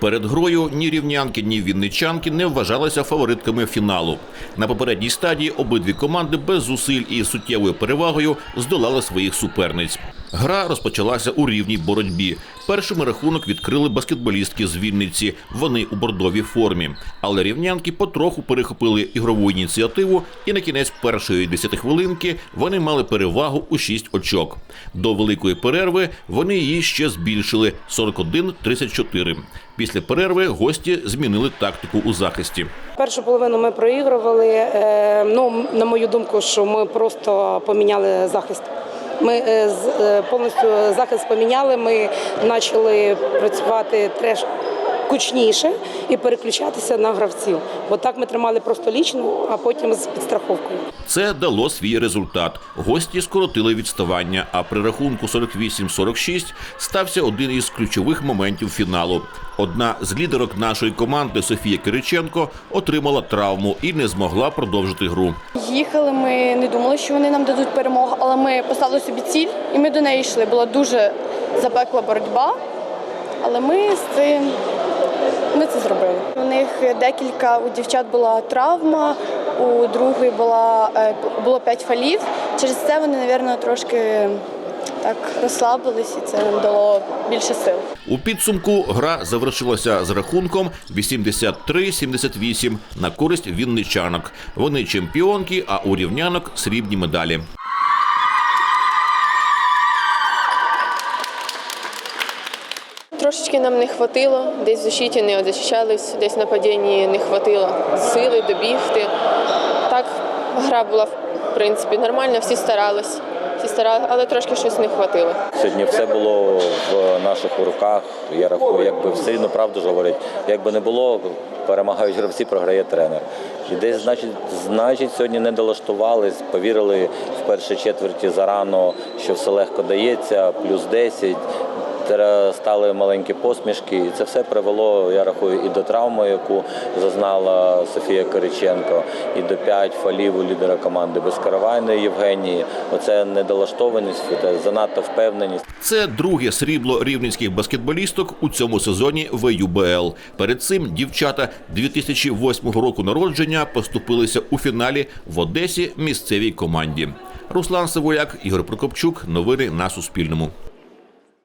Перед грою ні рівнянки, ні вінничанки не вважалися фаворитками фіналу. На попередній стадії обидві команди без зусиль і суттєвою перевагою здолали своїх суперниць. Гра розпочалася у рівній боротьбі. Першими рахунок відкрили баскетболістки з Вінниці. Вони у бордовій формі. Але рівнянки потроху перехопили ігрову ініціативу, і на кінець першої десятихвилинки вони мали перевагу у 6 очок. До великої перерви вони її ще збільшили 41-34. Після перерви гості змінили тактику у захисті. Першу половину ми проігрували. Е, Ну, на мою думку, що ми просто поміняли захист. Ми е, е, повністю захист поміняли. Ми почали працювати треш кучніше і переключатися на гравців. Бо так ми тримали просто лічно, а потім з підстраховкою. Це дало свій результат. Гості скоротили відставання, а при рахунку 48-46 стався один із ключових моментів фіналу. Одна з лідерок нашої команди Софія Кириченко отримала травму і не змогла продовжити гру. Їхали, ми не думали, що вони нам дадуть перемогу, але ми поставили собі ціль і ми до неї йшли. Була дуже запекла боротьба, але ми з цим ми це зробили. У них декілька у дівчат була травма, у другої була е, було п'ять фалів. Через це вони, мабуть, трошки так розслабились, і це нам дало більше сил. У підсумку гра завершилася з рахунком 83-78 на користь вінничанок. Вони чемпіонки, а у рівнянок срібні медалі. Трошечки нам не хватило, десь в защиті не захищались, десь на падінні не хватило сили добігти. Так, гра була в принципі нормальна, всі старались, всі старались, але трошки щось не хватило. Сьогодні все було в наших руках. Я рахую, якби все рівно правду ж говорить. Якби не було, перемагають гравці, програє тренер. І десь, значить, значить, сьогодні не долаштувались, повірили в першій четверті зарано, що все легко дається, плюс 10. Стали маленькі посмішки, і це все привело, я рахую, і до травми, яку зазнала Софія Кириченко, і до п'ять фалів у лідера команди безкаравайної Євгенії. Оце недолаштованість, це занадто впевненість. Це друге срібло рівненських баскетболісток у цьому сезоні ВЮБЛ. Перед цим дівчата 2008 року народження поступилися у фіналі в Одесі місцевій команді. Руслан Сивояк, Ігор Прокопчук. Новини на Суспільному.